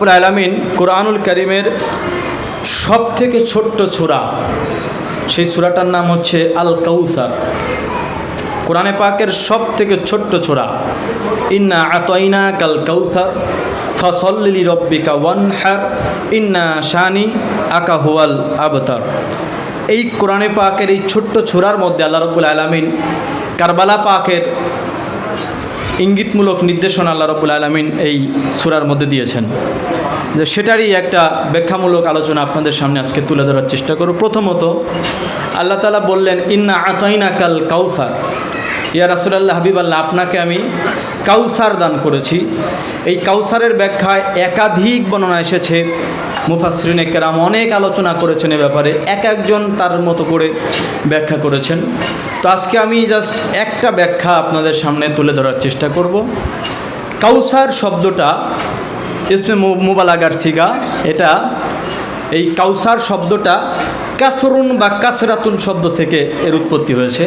রব্বুল আলমিন কোরআনুল করিমের সব থেকে ছোট্ট ছোরা সেই সুরাটার নাম হচ্ছে আল কাউসার কোরআনে পাকের সব থেকে ছোট্ট ছোরা ইন্না আতইনা কাল কাউসার, ফসল্লি রব্বিকা ওয়ানহার, ইন্না শানি আকা হুয়াল আবতার। এই কোরআনে পাকের এই ছোট্ট ছোরার মধ্যে আল্লাহ রব্বুল আলমিন কারবালা পাকের ইঙ্গিতমূলক নির্দেশনা আল্লাহ রবুল আলমিন এই সুরার মধ্যে দিয়েছেন। যে সেটারই একটা ব্যাখ্যামূলক আলোচনা আপনাদের সামনে আজকে তুলে ধরার চেষ্টা করব। প্রথমত, আল্লাহ তালা বললেন, ইন্না আতাইনা কাল কাউসার। ইয়া রাসুলাল্লাহ, হাবিবাল্লাহ, আপনাকে আমি কাউসার দান করেছি। এই কাউসারের ব্যাখ্যায় একাধিক বর্ণনা এসেছে। মুফাসরিনে কেরাম অনেক আলোচনা করেছেন এ ব্যাপারে। এক একজন তার মতো করে ব্যাখ্যা করেছেন। তো আজকে আমি জাস্ট একটা ব্যাখ্যা আপনাদের সামনে তুলে ধরার চেষ্টা করব। কাউসার শব্দটা ইসমে মুবালাগার সিগা, এটা এই কাউসার শব্দটা কাসরুন বা কাসরাতুন শব্দ থেকে এর উৎপত্তি হয়েছে,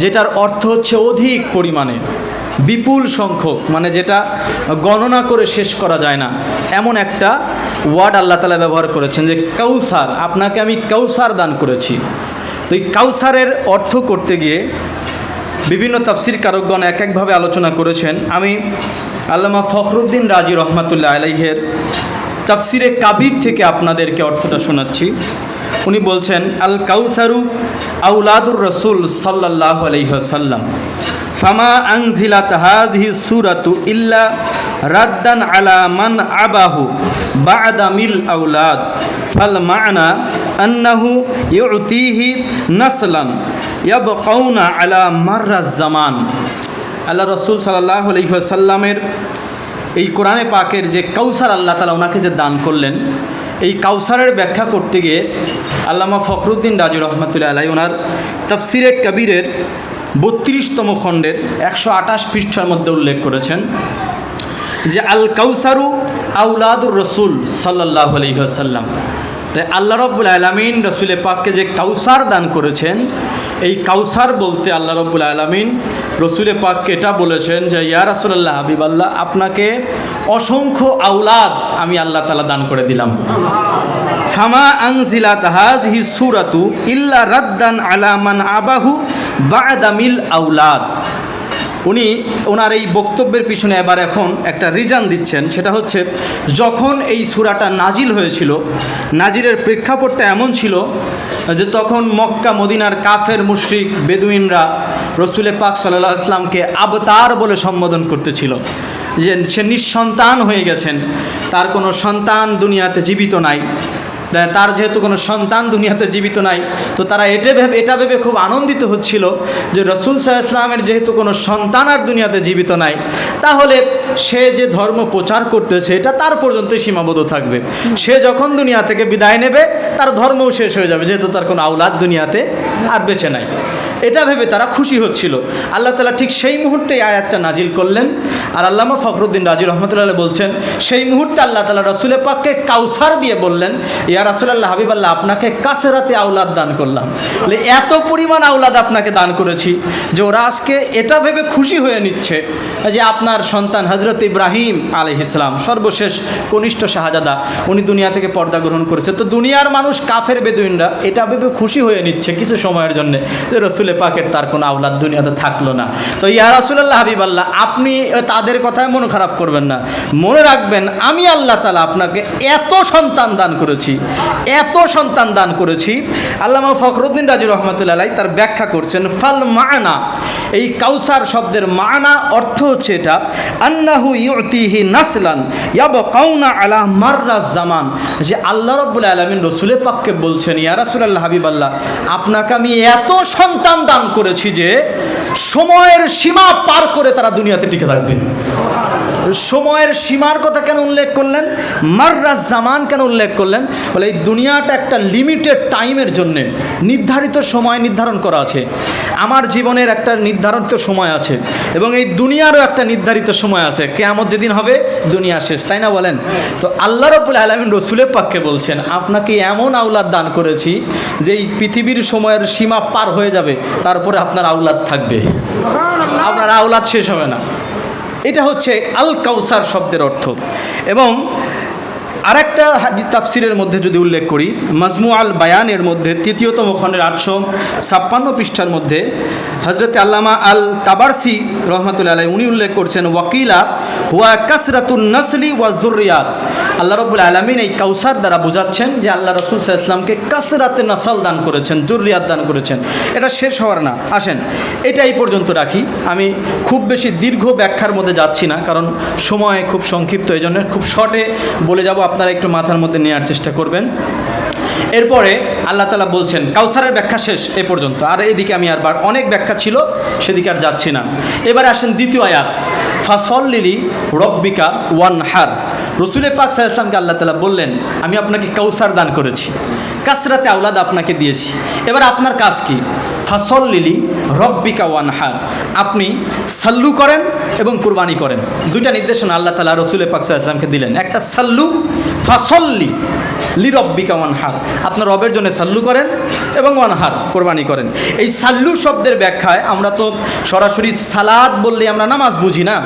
যেটার অর্থ হচ্ছে অধিক পরিমাণে। বিপুল সংখ্যক মানে যেটা গণনা করে শেষ করা যায় না। এমন একটা ওয়ার্ড আল্লাহ তালা ব্যবহার করেছেন যে, কাউসার, আপনাকে আমি কাউসার দান করেছি। তো এই কাউসারের অর্থ করতে গিয়ে বিভিন্ন তাফসির কারকগণ এক একভাবে আলোচনা করেছেন। আমি আল্লামা ফখরুদ্দিন রাজি রহমাতুল্লাহ আলাইহের তাফসিরে কাবির থেকে আপনাদেরকে অর্থটা শোনাচ্ছি। উনি বলছেন, আল কাউসারু আউলাদুর রসুল সাল্লাহ আলহ্লাম ফামা আংজিলাত হাজহি সুরাতু ইল্লা রাদ্দান আলা মান আবাহু বাদামিল আউলাদ ফাল মানা আন্নাহু ইউতিহি নাসলান ইয়াবকাউনা আলা মাররাজ জামান। আল্লাহ রসুল সাল্লাহ আলহিহাসাল্লামের এই কোরআনে পাকের যে কাউসার, আল্লাহ তালা ওনাকে যে দান করলেন, এই কাউসারের ব্যাখ্যা করতে গিয়ে আল্লামা ফখরুদ্দিন রাজু রহমতুল্লাহ আলাই ওনার তফসিরে কবিরের বত্রিশতম খণ্ডের একশো আঠাশ পৃষ্ঠার মধ্যে উল্লেখ করেছেন যে আল কাউসারু আউলাদুর রসুল সাল্লাহ আলহিহাসাল্লাম তাই আল্লাহ রব্বুল আলমিন রসুলের পাককে যে কাউসার দান করেছেন, এই কাউসার বলতে আল্লাহ রব্বুল আলমিন রসুলের পাককে এটা বলেছেন যে, ইয়া রাসুলাল্লাহ হাবিবাল্লাহ, আপনাকে অসংখ্য আউলাদ আমি আল্লাহ তালা দান করে দিলাম। ফামা আংজিলা তাহাজহি সুরাতু ইল্লা রাদ্দান আলামান আবাহু বাদামিল আউলাদ উনি ওনার এই বক্তব্যের পিছনে এবার এখন একটা রিজান দিচ্ছেন, সেটা হচ্ছে যখন এই সুরাটা নাজিল হয়েছিল নাজিরের প্রেক্ষাপটটা এমন ছিল যে তখন মক্কা, মদিনার কাফের, মুশরিক, বেদুইনরা রসুলে পাক সাল্লাহ আসলামকে আবতার বলে সম্বোধন করতেছিল যে সে নিঃসন্তান হয়ে গেছেন, তার কোনো সন্তান দুনিয়াতে জীবিত নাই। তার যেহেতু কোনো সন্তান দুনিয়াতে জীবিত নাই, তো তারা এটা ভেবে এটা ভেবে খুব আনন্দিত হচ্ছিল যে রসুল সাহা ইসলামের যেহেতু কোনো সন্তান আর দুনিয়াতে জীবিত নাই, তাহলে সে যে ধর্ম প্রচার করতেছে, এটা তার পর্যন্তই সীমাবদ্ধ থাকবে। সে যখন দুনিয়া থেকে বিদায় নেবে, তার ধর্মও শেষ হয়ে যাবে, যেহেতু তার কোনো আওলাদ দুনিয়াতে আর বেছে নাই। এটা ভেবে তারা খুশি হচ্ছিল। আল্লাহ তালা ঠিক সেই মুহূর্তে আয়াতটা নাজিল করলেন। আর আল্লামা ফখরুদ্দিন রাজি রহমতুল্লাহ বলছেন, সেই মুহূর্তে আল্লাহ তালা রসুলের পাককে কাউসার দিয়ে বললেন, ইয়া রাসুলাল্লাহ হাবিবাল্লাহ, আপনাকে কাছেরাতে আউলাদ দান করলাম। এত পরিমাণ আউলাদ আপনাকে দান করেছি যে ওরা আজকে এটা ভেবে খুশি হয়ে নিচ্ছে যে আপনার সন্তান হজরত ইব্রাহিম আলহ ইসলাম সর্বশেষ কনিষ্ঠ শাহজাদা, উনি দুনিয়া থেকে পর্দা গ্রহণ করেছে। তো দুনিয়ার মানুষ কাফের বেদুইনরা এটা ভেবে খুশি হয়ে নিচ্ছে কিছু সময়ের জন্য যে রসুলে পাকের তার কোনো আউলাদ দুনিয়াতে থাকল না। তো ইয়া রাসুলাল্লাহ হাবিবাল্লাহ, আপনি তাদের কথায় মন খারাপ করবেন না। মনে রাখবেন, আমি আল্লাহ তালা আপনাকে এত সন্তান দান করেছি, এত সন্তান দান করেছি। আল্লামা ফখরুদ্দিন রাজু রহমতুল্লাহ তার ব্যাখ্যা করছেন, ফাল মানা, এই কাউসার শব্দের মানা অর্থ হচ্ছে এটা, আন্নাহু ইউতিহি নাসলান ইয়াব কাউনা আলা মাররা জামান। যে আল্লাহ রব্বুল আলমিন রসুলের পাককে বলছেন, ইয়া রাসুলাল্লাহ হাবিবাল্লাহ, আপনাকে আমি এত সন্তান দান করেছি যে সময়ের সীমা পার করে তারা দুনিয়াতে টিকে থাকবে। সময়ের সীমার কথা কেন উল্লেখ করলেন? মাররা জামান কেন উল্লেখ করলেন? বলে এই দুনিয়াটা একটা লিমিটেড টাইমের জন্য নির্ধারিত সময় নির্ধারণ করা আছে। আমার জীবনের একটা নির্ধারিত সময় আছে এবং এই দুনিয়ারও একটা নির্ধারিত সময় আছে। কেয়ামত যেদিন হবে, দুনিয়া শেষ, তাই না বলেন? তো আল্লাহ রবুল আলমিন রসুলের পক্ষে বলছেন, আপনাকে এমন আউলাদ দান করেছি যে এই পৃথিবীর সময়ের সীমা পার হয়ে যাবে, তারপরে আপনার আউলাদ থাকবে। আপনার আউলাদ শেষ হবে না। এটা হচ্ছে আল কাউসার শব্দের অর্থ। এবং আরেকটা তাফসিরের মধ্যে যদি উল্লেখ করি মাজমু আল বায়ানের মধ্যে তৃতীয়তম খণ্ডের আটশো ছাপ্পান্ন পৃষ্ঠার মধ্যে হজরত আল্লামা আল তাবারসি রহমতুল্লাহ উনি উল্লেখ করছেন, ওয়াকিলা হুয়া কাসরাতুন নসলি ওয়াজুরিয়াত আল্লাহ রবুল আলমিন এই কাউসার দ্বারা বোঝাচ্ছেন যে আল্লাহ রসুল ইসলামকে কাসরাতে নাসাল দান করেছেন জুরিয়াত দান করেছেন। এটা শেষ হওয়ার না। আসেন, এটা এই পর্যন্ত রাখি। আমি খুব বেশি দীর্ঘ ব্যাখ্যার মধ্যে যাচ্ছি না, কারণ সময় খুব সংক্ষিপ্ত এই জন্য খুব শর্টে বলে যাব। আপনারা একটু মাথার মধ্যে নেওয়ার চেষ্টা করবেন। এরপরে আল্লাহ তালা বলছেন, কাউসারের ব্যাখ্যা শেষ এ পর্যন্ত। আর এদিকে আমি আর বার অনেক ব্যাখ্যা ছিল, সেদিকে আর যাচ্ছি না। এবারে আসেন দ্বিতীয় আয়াত। ফাসল লিলি রব্বিকা ওয়ান হার রসুল পাক সাহা আল্লাহ তালা বললেন, আমি আপনাকে কাউসার দান করেছি। কাসরাতে আওলাদ আপনাকে দিয়েছি। এবার আপনার কাজ কি? ফাসল লিলি রব্বিকা ওয়ান হার আপনি সাল্লু করেন এবং কুরবানি করেন। দুইটা নির্দেশনা আল্লাহ তালা রসুল পাক সাহা দিলেন। একটা সাল্লু, ফাসল্লি। লি রব্বিকা ওয়ান হার আপনার রবের জন্য সাল্লু করেন এবং ওয়ান হার কোরবানি করেন। এই সাল্লু শব্দের ব্যাখ্যায় আমরা তো সরাসরি সালাদ বললে আমরা নামাজ বুঝি না।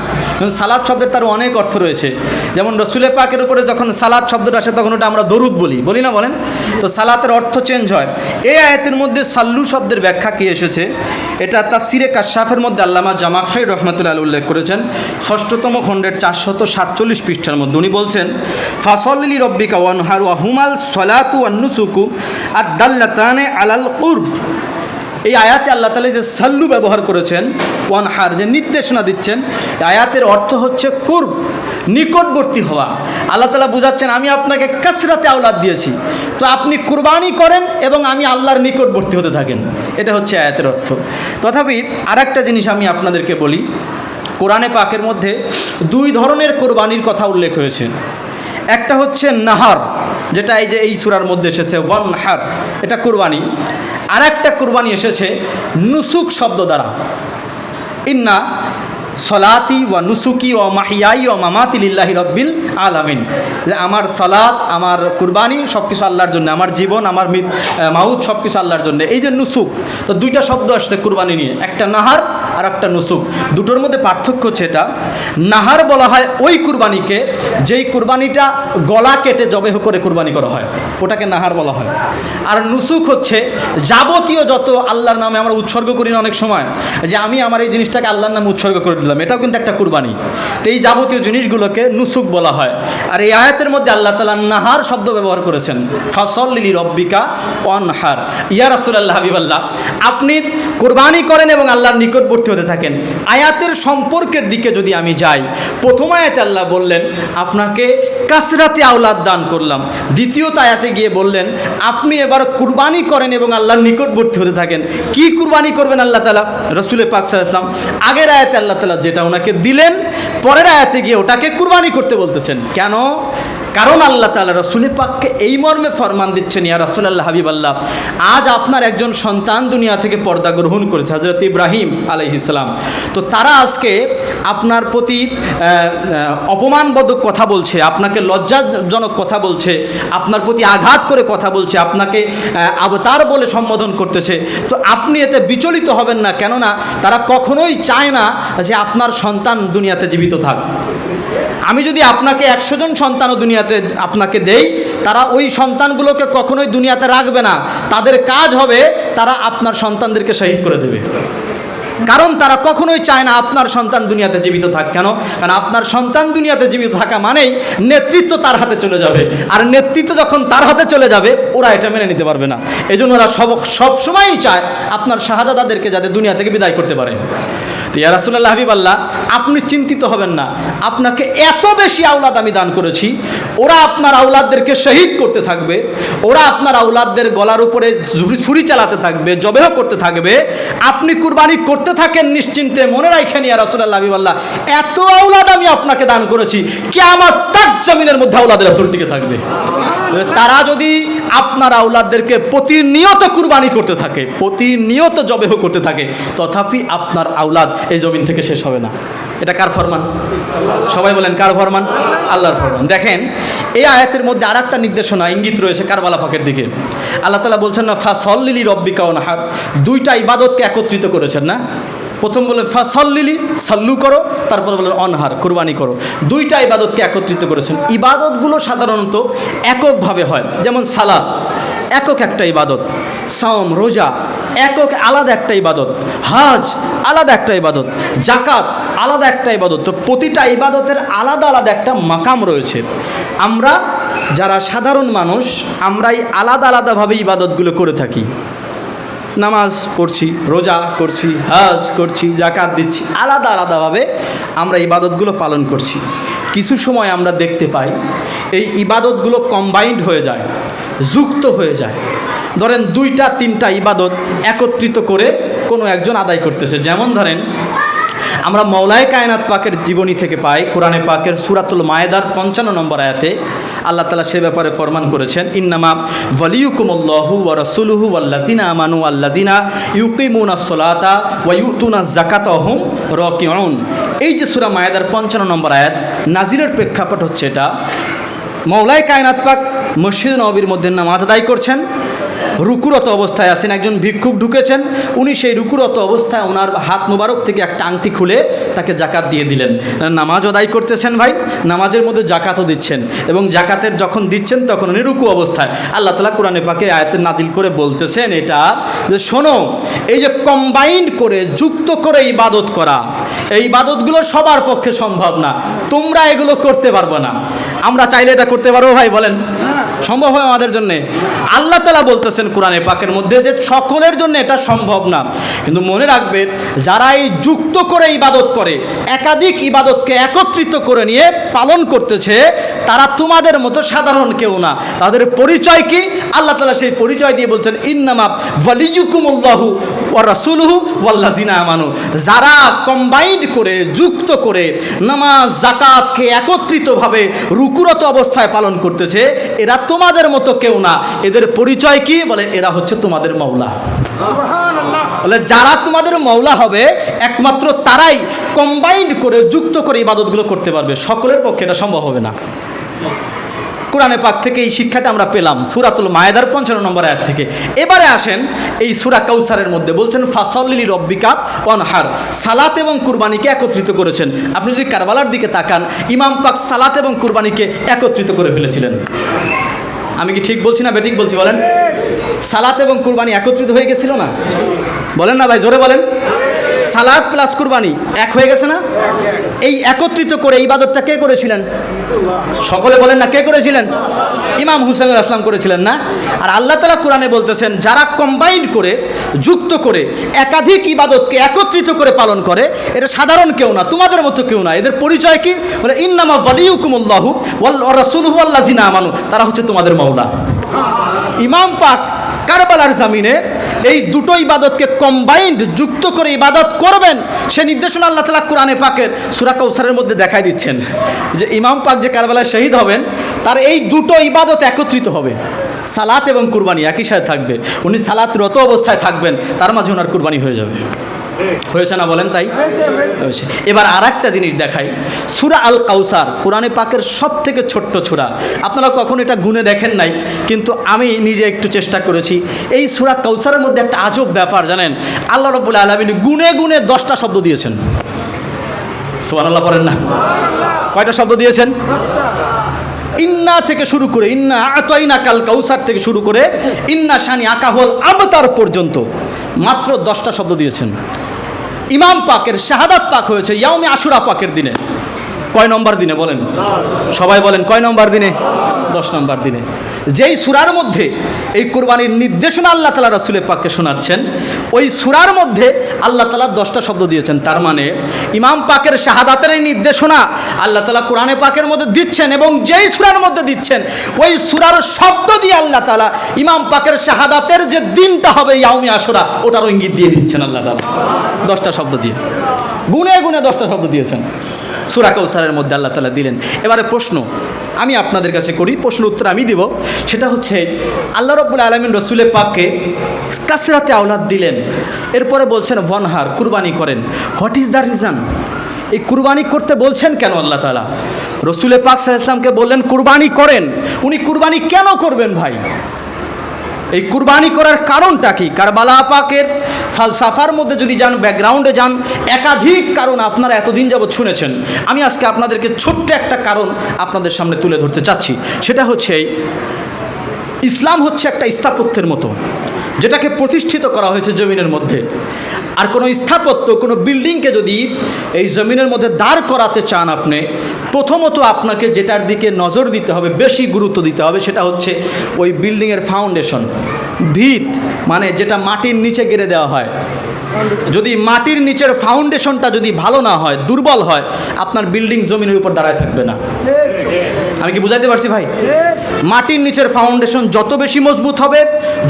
সালাদ শব্দের তার অনেক অর্থ রয়েছে। যেমন রসুলে পাকের উপরে যখন সালাদ শব্দটা আসে, তখন ওটা আমরা দরুদ বলি। বলি না বলেন? তো সালাতের অর্থ চেঞ্জ হয়। এই আয়াতের মধ্যে সাল্লু শব্দের ব্যাখ্যা কি এসেছে? এটা তার সিরে কাশাফের মধ্যে আল্লামা জামাখাই রহমতুল্লাহ উল্লেখ করেছেন, ষষ্ঠতম খণ্ডের চারশত সাতচল্লিশ পৃষ্ঠার মধ্যে। উনি বলছেন ফাসলি রব্বিকা ওয়ানহার ওয়াহুমাল সলাতু আন্নুসুকু আর দাল্লাতানে আলাল কুরব। এই আয়াতে আল্লাহ তালা যে সাল্লু ব্যবহার করেছেন, ওয়ানহার যে নির্দেশনা দিচ্ছেন আয়াতের অর্থ হচ্ছে কুর্ব, নিকটবর্তী হওয়া। আল্লাহ তালা বুঝাচ্ছেন, আমি আপনাকে কাসরাতে আওলাদ দিয়েছি। তো আপনি কুরবানি করেন এবং আমি আল্লাহর নিকটবর্তী হতে থাকেন। এটা হচ্ছে আয়াতের অর্থ। তথাপি আর জিনিস আমি আপনাদেরকে বলি, কোরআনে পাকের মধ্যে দুই ধরনের কোরবানির কথা উল্লেখ হয়েছে। একটা হচ্ছে নাহার, যেটা এই যে এই সুরার মধ্যে এসেছে ওয়ান হার এটা কোরবানি। আর একটা কুরবানি এসেছে নুসুক শব্দ দ্বারা। ইন্না সলাতি ও নুসুকি ও মাহিয়াই ও মামাতি লিল্লাহি রব্বিল আলামিন। আমার সলাত, আমার কুরবানি সব কিছু আল্লাহর জন্য, আমার জীবন, আমার মাউথ সব কিছু আল্লাহর জন্য। এই যে নুসুক, তো দুইটা শব্দ আসছে কুরবানি নিয়ে। একটা নাহার আর একটা নুসুক। দুটোর মধ্যে পার্থক্য হচ্ছে এটা। নাহার বলা হয় ওই কুরবানিকে, যেই কুরবানিটা গলা কেটে জবেহ করে কুরবানি করা হয়। ওটাকে নাহার বলা হয়। আর নুসুক হচ্ছে যাবতীয় যত আল্লাহর নামে আমরা উৎসর্গ করি না অনেক সময়, যে আমি আমার এই জিনিসটাকে আল্লাহর নামে উৎসর্গ করে দিলাম। এটাও কিন্তু একটা কুরবানি। তো এই যাবতীয় জিনিসগুলোকে নুসুক বলা হয়। আর এই আয়াতের মধ্যে আল্লাহ তালা নাহার শব্দ ব্যবহার করেছেন। ফসল লিলি রব্বিকা অনহার ইয়া রাসুলাল্লাহ হাবিবাল্লাহ, আপনি কোরবানি করেন এবং আল্লাহর নিকটবর্তী হতে থাকেন। আয়াতের সম্পর্কের দিকে যদি আমি যাই, প্রথম আয়াতে আল্লাহ বললেন, আপনাকে কাসরাতে আওলাদ দান করলাম। দ্বিতীয়ত আয়াতে গিয়ে বললেন, আপনি এবার কুরবানি করেন এবং আল্লাহর নিকটবর্তী হতে থাকেন। কি কুরবানি করবেন আল্লাহ তালা রসুলের পাকসা ইসলাম আগের আয়াতে আল্লাহ তালা যেটা ওনাকে দিলেন পরের আয়াতে গিয়ে ওটাকে কুরবানি করতে বলতেছেন। কেন? কারণ আল্লাহ তালা রসুলের পাককে এই মর্মে ফরমান দিচ্ছেন ইয়া রসুল্লাহ হাবিব আল্লাহ আজ আপনার একজন সন্তান দুনিয়া থেকে পর্দা গ্রহণ করেছে হজরত ইব্রাহিম আলহিসাম তো তারা আজকে আপনার প্রতি অপমানবোধক কথা বলছে আপনাকে লজ্জাজনক কথা বলছে আপনার প্রতি আঘাত করে কথা বলছে আপনাকে আহ, অবতার বলে সম্বোধন করতেছে। তো আপনি এতে বিচলিত হবেন না কেননা তারা কখনোই চায় না যে আপনার সন্তান দুনিয়াতে জীবিত থাক। আমি যদি আপনাকে একশো জন সন্তানও দুনিয়াতে আপনাকে দেই, তারা ওই সন্তানগুলোকে কখনোই দুনিয়াতে রাখবে না। তাদের কাজ হবে তারা আপনার সন্তানদেরকে শহীদ করে দেবে। কারণ তারা কখনোই চায় না আপনার সন্তান দুনিয়াতে জীবিত থাক। কেন? কারণ আপনার সন্তান দুনিয়াতে জীবিত থাকা মানেই নেতৃত্ব তার হাতে চলে যাবে। আর নেতৃত্ব যখন তার হাতে চলে যাবে, ওরা এটা মেনে নিতে পারবে না। এই জন্য ওরা সব সবসময়ই চায় আপনার শাহাদাদাদেরকে যাতে দুনিয়া থেকে বিদায় করতে পারে। তো ইয়া রাসুল্লাহ হাবিব আল্লাহ, আপনি চিন্তিত হবেন না। আপনাকে এত বেশি আওলাদ আমি দান করেছি। ওরা আপনার আওলাদদেরকে শহীদ করতে থাকবে। ওরা আপনার আওলাদদের গলার উপরে ছুরি চালাতে থাকবে, জবেহ করতে থাকবে। আপনি কুরবানি করতে থাকেন নিশ্চিন্তে, মনে রাখেন ইয়া রাসুল্লাহ হাবিব এত আউলাদ আমি আপনাকে দান করেছি কে আমার তাক জামিনের মধ্যে আওলাদ রাসুলটিকে থাকবে। তারা যদি আপনার আওলাদদেরকে প্রতিনিয়ত কুরবানি করতে থাকে, প্রতিনিয়ত জবেহ করতে থাকে, তথাপি আপনার আওলাদ এই জমিন থেকে শেষ হবে না। এটা কার ফরমান? সবাই বলেন, কার ফরমান? আল্লাহর ফরমান। দেখেন, এই আয়াতের মধ্যে আর একটা নির্দেশনা, ইঙ্গিত রয়েছে কারবালা পাকের দিকে। আল্লাহ তালা বলছেন না ফাসল্লিলি রব্বিকা নাহার দুইটা ইবাদতকে একত্রিত করেছেন, না? প্রথম বললেন ফাসল্লিলি, সাল্লু করো, তারপর বললেন অনহার, কোরবানি করো। দুইটা ইবাদতকে একত্রিত করেছেন। ইবাদতগুলো সাধারণত এককভাবে হয়। যেমন সালাদ, একক একটা ইবাদত। সাওম, রোজা, একক আলাদা একটা ইবাদত। হাজ, আলাদা একটা ইবাদত। জাকাত আলাদা একটা ইবাদত। তো প্রতিটা ইবাদতের আলাদা আলাদা একটা মাকাম রয়েছে। আমরা যারা সাধারণ মানুষ, আমরাই আলাদা আলাদাভাবে ইবাদতগুলো করে থাকি। নামাজ পড়ছি, রোজা করছি, হাজ করছি জাকাত দিচ্ছি। আলাদা আলাদাভাবে আমরা ইবাদতগুলো পালন করছি। কিছু সময় আমরা দেখতে পাই, এই ইবাদতগুলো কম্বাইন্ড হয়ে যায়, যুক্ত হয়ে যায়। ধরেন দুইটা, তিনটা ইবাদত একত্রিত করে কোনো একজন আদায় করতেছে। যেমন ধরেন, আমরা মৌলায় কায়নাত পাকের জীবনী থেকে পাই, কোরআনে পাকের সুরাতুল মায়েদার পঞ্চান্ন নম্বর আয়াতে আল্লাহ তালা সে ব্যাপারে ফরমান করেছেন, ইন্নামা ওয়ালিউকুমুল্লাহু ওয়া রাসূলুহু ওয়াল্লাযিনা আমানু আল্লাযিনা ইউকিমুনা সলাতা ওয়া ইউতুনা যাকাতা হুম রাকিউন। এই যে সূরা মায়েদার পঞ্চান্ন নম্বর আয়াত নাজিরের প্রেক্ষাপট হচ্ছে এটা, মৌলায় কায়নাত পাক মসজিদ নবীর মধ্যে নামাজ আদায় করছেন রুকুরত অবস্থায় আছেন। একজন ভিক্ষুক ঢুকেছেন, উনি সেই রুকুরত অবস্থায় ওনার হাত মোবারক থেকে একটা আংটি খুলে তাকে জাকাত দিয়ে দিলেন। নামাজ আদায় করতেছেন ভাই, নামাজের মধ্যে জাকাতও দিচ্ছেন এবং জাকাতের যখন দিচ্ছেন তখন উনি রুকু অবস্থায়। আল্লাহ তালা কোরআনে পাকে আয়াতের নাজিল করে বলতেছেন এটা যে শোনো, এই যে কম্বাইন্ড করে, যুক্ত করে ইবাদত করা, এই ইবাদতগুলো সবার পক্ষে সম্ভব না। তোমরা এগুলো করতে পারব না। আমরা চাইলে এটা করতে পারব ভাই, বলেন। সম্ভব হয় আমাদের জন্য? আল্লাহ তালা বলতেছেন কোরআনে পাকের মধ্যে যে সকলের জন্য এটা সম্ভব না। কিন্তু মনে রাখবে যারা এই যুক্ত করে ইবাদত করে, একাধিক ইবাদতকে একত্রিত করে নিয়ে পালন করতেছে, তারা তোমাদের মতো সাধারণ কেউ না। তাদের পরিচয় কি? আল্লাহ তালা সেই পরিচয় দিয়ে বলছেন, ইন্নামা ওয়ালিজুকুমুল্লাহু রাসূলুহু আমানু। যারা কম্বাইন্ড করে যুক্ত করে নামাজ জাকাতকে একত্রিতভাবে রুকুরত অবস্থায় পালন করতেছে এরা তোমাদের মতো কেউ না। এদের পরিচয় কি? বলে এরা হচ্ছে তোমাদের মৌলা বলে যারা তোমাদের মৌলা হবে একমাত্র তারাই কম্বাইন্ড করে যুক্ত করে ইবাদতগুলো করতে পারবে। সকলের পক্ষে এটা সম্ভব হবে না। কোরআনে পাক থেকে এই শিক্ষাটা আমরা পেলাম সুরাতুল মায়েদার পঞ্চান্ন নম্বর আয়াত থেকে। এবারে আসেন এই সুরা কাউসারের মধ্যে, বলছেন, ফাসল্লি রব্বিকাত অনহার সালাত এবং কুরবানিকে একত্রিত করেছেন। আপনি যদি কারবালার দিকে তাকান, ইমাম পাক সালাত এবং কুরবানিকে একত্রিত করে ফেলেছিলেন। আমি কি ঠিক বলছি না বেঠিক বলছি বলেন? সালাত এবং কুরবানি একত্রিত হয়ে গেছিল না? বলেন না ভাই, জোরে বলেন। সালাদ প্লাস কুরবানি, এক হয়ে গেছে না? এই একত্রিত করে ইবাদতটা কে করেছিলেন? সকলে বলেন না, কে করেছিলেন? ইমাম হুসেন আসলাম করেছিলেন না? আর আল্লাহ তালা কোরআনে বলতেছেন, যারা কম্বাইন্ড করে, যুক্ত করে, একাধিক ইবাদতকে একত্রিত করে পালন করে এটা সাধারণ কেউ না, তোমাদের মতো কেউ না। এদের পরিচয় কি? বলে, ইন্নামা ওয়ালিউকুমুল্লাহু ওয়াল রাসূলুহু আল্লাযিনা আমানু। তারা হচ্ছে তোমাদের মাওলা। ইমাম পাক কারবালার জামিনে এই দুটো ইবাদতকে কম্বাইন্ড যুক্ত করে ইবাদত করবেন, সে নির্দেশনা আল্লাহ তালা কোরআনে পাকের সুরা কৌসারের মধ্যে দেখাই দিচ্ছেন। যে ইমাম পাক যে কারবালায় শহীদ হবেন, তার এই দুটো ইবাদত একত্রিত হবে। সালাত এবং কুরবানি একই সাথে থাকবে। উনি সালাতরত অবস্থায় থাকবেন, তার মাঝে ওনার কুরবানি হয়ে যাবে। হয়েছে না বলেন তাই? হয়েছে এবার আর একটা জিনিস দেখাই। সুরা আল কাউসার কোরআনে পাকের সব থেকে ছোট্ট ছুরা। আপনারা কখন এটা গুনে দেখেন নাই কিন্তু আমি নিজে একটু চেষ্টা করেছি। এই সুরা কাউসারের মধ্যে একটা আজব ব্যাপার জানেন? আল্লাহ রব্বুল আলমিন গুনে গুনে দশটা শব্দ দিয়েছেন। সোহান আল্লাহ পড়েন না। কয়টা শব্দ দিয়েছেন? ইন্না থেকে শুরু করে ইন্না আতইনা কাল কাউসার থেকে শুরু করে ইন্না শানি আকাহল আবতার পর্যন্ত মাত্র দশটা শব্দ দিয়েছেন। ইমাম পাকের শাহাদাত পাক হয়েছে ইয়াউমে আশুরা পাকের দিনে। কয় নম্বর দিনে বলেন? সবাই বলেন, কয় নম্বর দিনে? দশ নম্বর দিনে। যেই সুরার মধ্যে এই কোরবানির নির্দেশনা আল্লাহ তালা রসুলের পাককে শোনাচ্ছেন, ওই সুরার মধ্যে আল্লাহ তালা দশটা শব্দ দিয়েছেন। তার মানে ইমাম পাকের শাহাদাতের এই নির্দেশনা আল্লাহ তালা কোরআনে পাকের মধ্যে দিচ্ছেন এবং যেই সুরার মধ্যে দিচ্ছেন, ওই সুরার শব্দ দিয়ে আল্লাহ তালা ইমাম পাকের শাহাদাতের যে দিনটা হবে ইয়াউমি আসরা ওটারও ইঙ্গিত দিয়ে দিচ্ছেন আল্লাহ তালা দশটা শব্দ দিয়ে। গুনে গুনে দশটা শব্দ দিয়েছেন। সুরা কৌসারের মধ্যে আল্লাহ তালা দিলেন। এবারে প্রশ্ন আমি আপনাদের কাছে করি, প্রশ্ন উত্তর আমি দিব। সেটা হচ্ছে, আল্লাহ রব্বুল আলমিন রসুলে পাককে কাসরাতে আওলাদ দিলেন। এরপরে বলছেন বনহার কুরবানি করেন। হোয়াট ইজ দ্য রিজন এই কুরবানি করতে বলছেন কেন আল্লাহ তালা রসুলে পাক সাহা ইসলামকে বললেন, কুরবানি করেন। উনি, কুরবানি কেন করবেন ভাই? এই কুরবানি করার কারণটা কি? কারবালা পাকের ফালসাফার মধ্যে যদি যান ব্যাকগ্রাউন্ডে যান, একাধিক কারণ আপনারা এতদিন যাবৎ শুনেছেন। আমি আজকে আপনাদেরকে ছোট্ট একটা কারণ আপনাদের সামনে তুলে ধরতে চাচ্ছি। সেটা হচ্ছে ইসলাম হচ্ছে একটা স্থাপত্যের মতো। যেটাকে প্রতিষ্ঠিত করা হয়েছে জমিনের মধ্যে। আর কোনো স্থাপত্য, কোনো বিল্ডিংকে যদি এই জমিনের মধ্যে দাঁড় করাতে চান আপনি, প্রথমত আপনাকে যেটার দিকে নজর দিতে হবে, বেশি গুরুত্ব দিতে হবে, সেটা হচ্ছে ওই বিল্ডিংয়ের ফাউন্ডেশন। ভিত মানে যেটা মাটির নিচে গেড়ে দেওয়া হয়। যদি মাটির নিচের ফাউন্ডেশনটা যদি ভালো না হয়, দুর্বল হয়, আপনার বিল্ডিং জমিনের উপর দাঁড়ায় থাকবে না। আমি কি বুঝাইতে পারছি ভাই? মাটির নিচের ফাউন্ডেশন যত বেশি মজবুত হবে,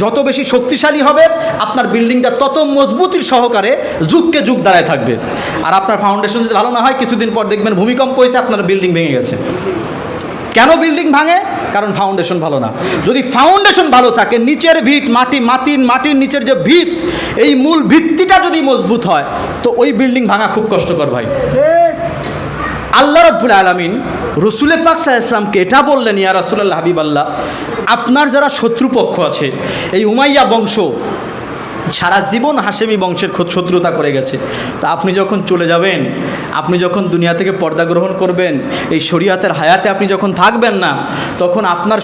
যত বেশি শক্তিশালী হবে, আপনার বিল্ডিংটা তত মজবুতির সহকারে যুগকে যুগ দাঁড়ায় থাকবে। আর আপনার ফাউন্ডেশন যদি ভালো না হয়, কিছুদিন পর দেখবেন ভূমিকম্প হয়েছে, আপনার বিল্ডিং ভেঙে গেছে। কেন বিল্ডিং ভাঙে? কারণ ফাউন্ডেশন ভালো না। যদি ফাউন্ডেশন ভালো থাকে, নিচের ভিত মাটি, মাটির মাটির নিচের যে ভিত, এই মূল ভিত্তিটা যদি মজবুত হয়, তো ওই বিল্ডিং ভাঙা খুব কষ্টকর ভাই। আল্লাহ রব্বুল আলমিন রসুলে পাক সাহা ইসলামকে এটা বললেন, ইয়া রাসুল্লাহ হাবিব আল্লাহ আপনার যারা শত্রুপক্ষ আছে, এই উমাইয়া বংশ, সারা জীবন হাসেমি বংশের শত্রুতা করে গেছে। তা আপনি যখন চলে যাবেন, আপনি যখন দুনিয়া থেকে পর্দা গ্রহণ করবেন, এই শরীয়তের হায়াতে আপনি যখন থাকবেন না, তখন আপনার